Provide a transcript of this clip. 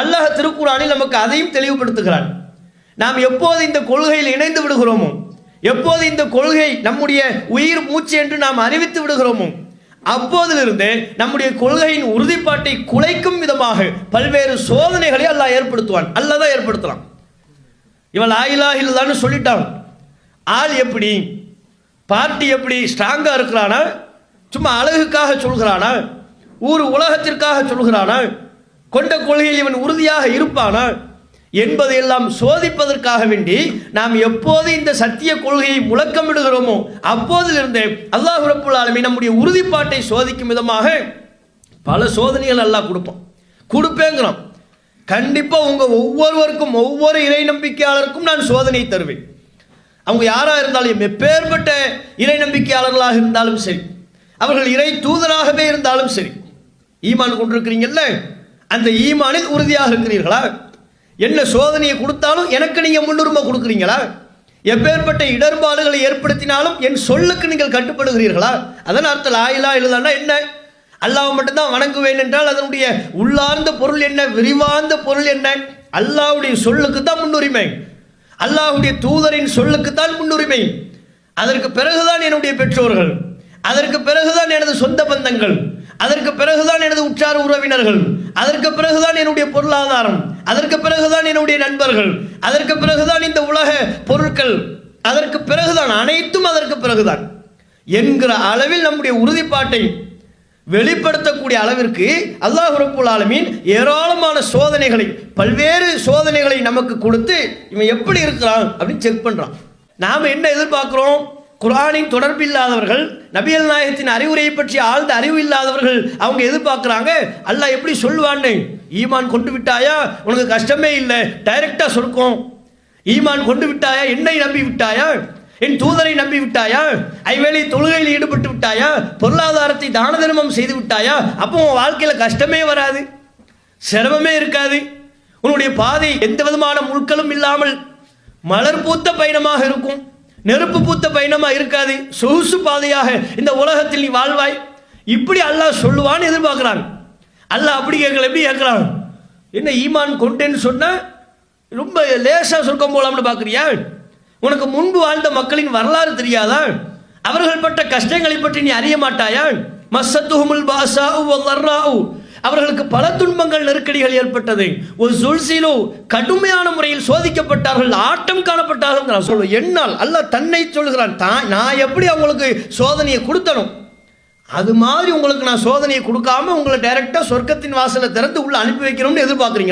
அல்லாஹ் திருக்குறானில் நமக்கு அதையும் தெளிவுபடுத்துகிறான். நாம் எப்போது இந்த கொள்கையில் இணைந்து விடுகிறோமோ எப்போது இந்த கொள்கை நம்முடைய உயிர் மூச்சு என்று நாம் அறிவித்து விடுகிறோமோ அப்போதிலிருந்து நம்முடைய கொள்கையின் உறுதிப்பாட்டை குலைக்கும் விதமாக பல்வேறு சோதனைகளை அல்லாஹ் ஏற்படுத்துவான். அல்லதான் தான் ஏற்படுத்தலாம் இவன் ஆயிலா இல்லதான்னு சொல்லிட்டான். ஆள் எப்படி பார்ட்டி எப்படி ஸ்ட்ராங்காக இருக்கிறானா சும்மா அழகுக்காக சொல்கிறானா ஊர் உலகத்திற்காக சொல்கிறானா கொண்ட கொள்கையில் இவன் உறுதியாக இருப்பானா என்பதையெல்லாம் சோதிப்பதற்காக வேண்டி நாம் எப்போது இந்த சத்திய கொள்கையை முழக்கமிடுகிறோமோ அப்போதிலிருந்து அல்லாஹ் ரப்புல் ஆலமீன் நம்முடைய உறுதிப்பாட்டை சோதிக்கும் விதமாக பல சோதனைகள் எல்லாம் கொடுப்போம் கொடுப்பேங்கிறோம் கண்டிப்பாக உங்கள் ஒவ்வொருவருக்கும் ஒவ்வொரு இறை நம்பிக்கையாளருக்கும் நான் சோதனை தருவேன். அவங்க யாராக இருந்தாலும் எப்பேற்பட்ட இறை நம்பிக்கையாளர்களாக இருந்தாலும் சரி அவர்கள் இறை தூதராகவே இருந்தாலும் சரி ஈமான் கொண்டிருக்கிறீங்கல்ல? அந்த ஈமானில் உறுதியாக இருக்கிறீர்களா? என்ன சோதனையை கொடுத்தாலும் எனக்கு நீங்கள் முன்னுரிமை கொடுக்குறீங்களா? எப்பேற்பட்ட இடர்பாடுகளை ஏற்படுத்தினாலும் என் சொல்லுக்கு நீங்கள் கட்டுப்படுகிறீர்களா? அதன் அர்த்தம் ஆயிலா எழுதானா என்ன? அல்லாஹ் மட்டும்தான் வணங்குவேன் என்றால் அதனுடைய உள்ளார்ந்த பொருள் என்ன? விரிவார்ந்த பொருள் என்ன? அல்லாஹ்வுடைய சொல்லுக்கு தான் முன்னுரிமை. அல்லாஹுடைய தூதரின் சொல்லுக்கு தான் முன்னுரிமை. அதற்கு பிறகுதான் என்னுடைய பெற்றோர்கள். அதற்கு பிறகுதான் எனது சொந்த பந்தங்கள். அதற்கு பிறகுதான் எனது உற்றார் உறவினர்கள். அதற்கு பிறகுதான் என்னுடைய பொருளாதாரம். அதற்கு பிறகுதான் என்னுடைய நண்பர்கள். அதற்கு பிறகுதான் இந்த உலக பொருட்கள். அதற்கு பிறகுதான் அனைத்தும் அதற்கு பிறகுதான். என்கிற அளவில் நம்முடைய உறுதிப்பாட்டை வெளிப்படுத்தக்கூடிய அளவிற்கு அல்லாஹ் ரப்புல் ஆலமீன் ஏராளமான சோதனைகளை பல்வேறு சோதனைகளை நமக்கு கொடுத்து இவன் எப்படி இருக்கிறான் அப்படின்னு செக் பண்ணுறான் நாம் என்ன எதிர்பார்க்குறோம்? குரானின் தொடர்பு இல்லாதவர்கள் நபியல் நாயகத்தின் அறிவுரையை பற்றி ஆழ்ந்த அறிவு இல்லாதவர்கள் அவங்க எதிர்பார்க்குறாங்க. அல்லாஹ் எப்படி சொல்லுவான்னு? ஈமான் கொண்டு விட்டாயா? உனக்கு கஷ்டமே இல்லை. டைரக்டாக சொல்கும் ஈமான் கொண்டு விட்டாயா? என்னை நம்பி விட்டாயா? என் தூதரை நம்பி விட்டாயா? ஐவேளை தொழுகையில் ஈடுபட்டு விட்டாயா? பொருளாதாரத்தை தான தர்மம் செய்து விட்டாயா? அப்போ உன் வாழ்க்கையில் கஷ்டமே வராது. சிரமமே இருக்காது. உன்னுடைய பாதை எந்த விதமான முட்களும் இல்லாமல் மலர் பூத்த பயணமாக இருக்கும். நெருப்பு பூத்த பயணமாக இருக்காது. சொகுசு பாதையாக இந்த உலகத்தில் நீ வாழ்வாய். இப்படி அல்லாஹ் சொல்லுவான்னு எதிர்பார்க்குறான். அல்லாஹ் அப்படி கேட்கல எப்படி கேட்குறான். என்ன ஈமான் கொண்டேன்னு சொன்னால் ரொம்ப லேசாக சொர்க்கம் போகலாம்னு பார்க்குறியா? உனக்கு முன்பு வாழ்ந்த மக்களின் வரலாறு தெரியாதா? அவர்கள் பட்ட கஷ்டங்களை பற்றி நீ அறிய மாட்டாயா? மஸ்ஸத்துஹுமுல் பாசாவு அவர்களுக்கு பல துன்பங்கள் நெருக்கடிகள் ஏற்பட்டது. ஒரு சுழ்சிலோ கடுமையான முறையில் சோதிக்கப்பட்டார்கள் ஆட்டம் காணப்பட்டார்கள் நான் சொல்லுவேன் என்னால் அல்ல தன்னை சொல்கிறான் தான் நான் எப்படி அவங்களுக்கு சோதனையை கொடுத்தனும் அது மாதிரி உங்களுக்கு நான் சோதனையை கொடுக்காம உங்களை டைரெக்டாக சொர்க்கத்தின் வாசலை திறந்து உள்ள அனுப்பி வைக்கணும்னு எதிர்பார்க்குறீங்க